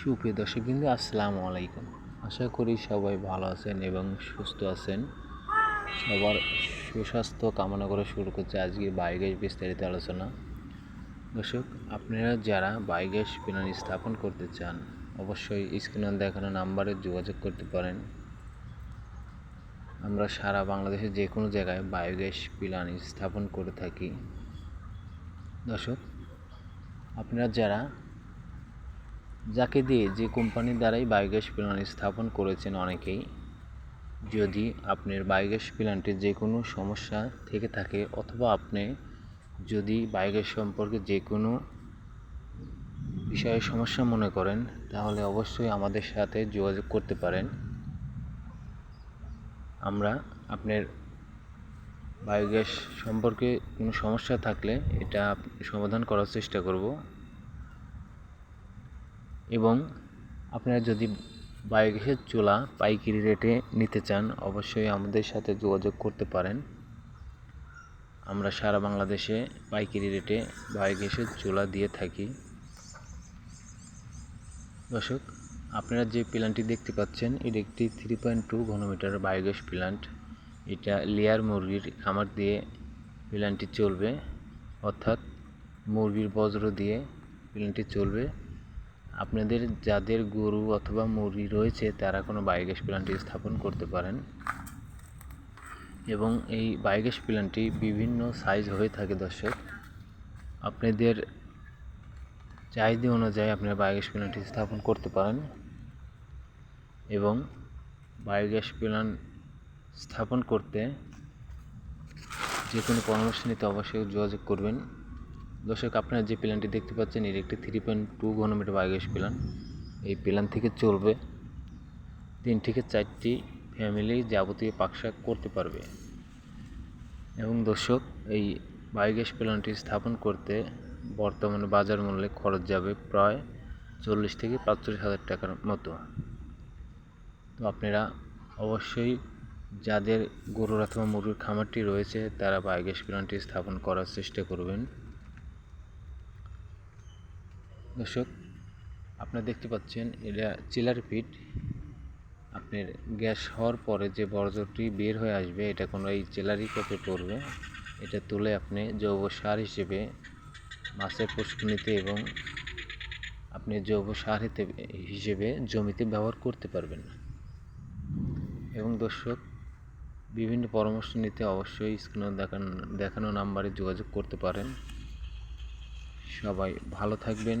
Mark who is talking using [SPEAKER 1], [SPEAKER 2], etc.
[SPEAKER 1] সুপ্রিয় দর্শকবৃন্দ, আসসালামু আলাইকুম। আশা করি সবাই ভালো আছেন এবং সুস্থ আছেন। সবার সুস্বাস্থ্য কামনা করে শুরু করছে আজকে বায়োগ্যাস বিস্তারিত আলোচনা। দর্শক, আপনারা যারা বায়োগ্যাস প্ল্যান স্থাপন করতে চান, অবশ্যই স্ক্রিনে দেখানো নাম্বারে যোগাযোগ করতে পারেন। আমরা সারা বাংলাদেশের যে কোনো জায়গায় বায়োগ্যাস প্ল্যান স্থাপন করে থাকি। দর্শক, আপনারা যারা যাকে দিয়ে যে কোম্পানির দ্বারাই বায়োগ্যাস প্ল্যান্ট স্থাপন করেছেন অনেকেই, যদি আপনার বায়োগ্যাস প্ল্যান্টের যে কোনো সমস্যা থেকে থাকে অথবা আপনি যদি বায়োগ্যাস সম্পর্কে যে কোনো বিষয়ে সমস্যা মনে করেন, তাহলে অবশ্যই আমাদের সাথে যোগাযোগ করতে পারেন। আমরা আপনার বায়োগ্যাস সম্পর্কে কোনো সমস্যা থাকলে এটা সমাধান করার চেষ্টা করব। এবং আপনারা যদি বায়োগ্যাসের চুলা পাইকারি রেটে নিতে চান, অবশ্যই আমাদের সাথে যোগাযোগ করতে পারেন। আমরা সারা বাংলাদেশে পাইকারি রেটে বায়োগ্যাসের চুলা দিয়ে থাকি। দর্শক, আপনারা যে প্ল্যান্টটি দেখতে পাচ্ছেন, এটি একটি থ্রি পয়েন্ট টু ঘনমিটার বায়োগ্যাস প্ল্যান্ট এটা লেয়ার মুরগির খামার দিয়ে প্ল্যান্টটি চলবে, অর্থাৎ মুরগির বজ্র দিয়ে প্ল্যান্টটি চলবে। আপনাদের যাদের গরু অথবা মুরগি রয়েছে, তারা কোনো বায়োগ্যাস প্ল্যান্টটি স্থাপন করতে পারেন। এবং এই বায়োগ্যাস প্ল্যান্টটি বিভিন্ন সাইজ হয়ে থাকে দর্শক। আপনাদের চাহিদা অনুযায়ী আপনারা বায়োগ্যাস প্ল্যান্টটি স্থাপন করতে পারেন। এবং বায়োগ্যাস প্ল্যান্ট স্থাপন করতে যে কোনো পরামর্শ নিতে অবশ্যই যোগাযোগ করবেন। দর্শক, আপনারা যে প্ল্যানটি দেখতে পাচ্ছেন, এর একটি থ্রি পয়েন্ট টু ঘনমিটার বায়োগ্যাস প্ল্যান। এই প্ল্যান থেকে চলবে তিন থেকে চারটি ফ্যামিলি যাবতীয় পাকশাক করতে পারবে। এবং দর্শক, এই বায়োগ্যাস প্ল্যান্টটি স্থাপন করতে বর্তমানে বাজার মূল্যে খরচ যাবে প্রায় চল্লিশ থেকে পাঁচচল্লিশ হাজার টাকার মতো। তো আপনারা অবশ্যই যাদের গরুর অথবা মুরগির খামারটি রয়েছে, তারা বায়োগ্যাস প্ল্যান্টটি স্থাপন করার চেষ্টা করবেন। দর্শক, আপনারা দেখতে পাচ্ছেন এটা চিলার পিট আপনার গ্যাস হওয়ার পরে যে বর্জ্যটি বের হয়ে আসবে, এটা কোনো এই চিলারি কপে পড়বে। এটা তুলে আপনি জৈব সার হিসেবে মাছের পুষ্কনিতে এবং আপনি জৈব সার হিসেবে জমিতে ব্যবহার করতে পারবেন। এবং দর্শক, বিভিন্ন পরামর্শ নিতে অবশ্যই স্ক্রিনে দেখানো দেখানো নাম্বারে যোগাযোগ করতে পারেন। সবাই ভালো থাকবেন।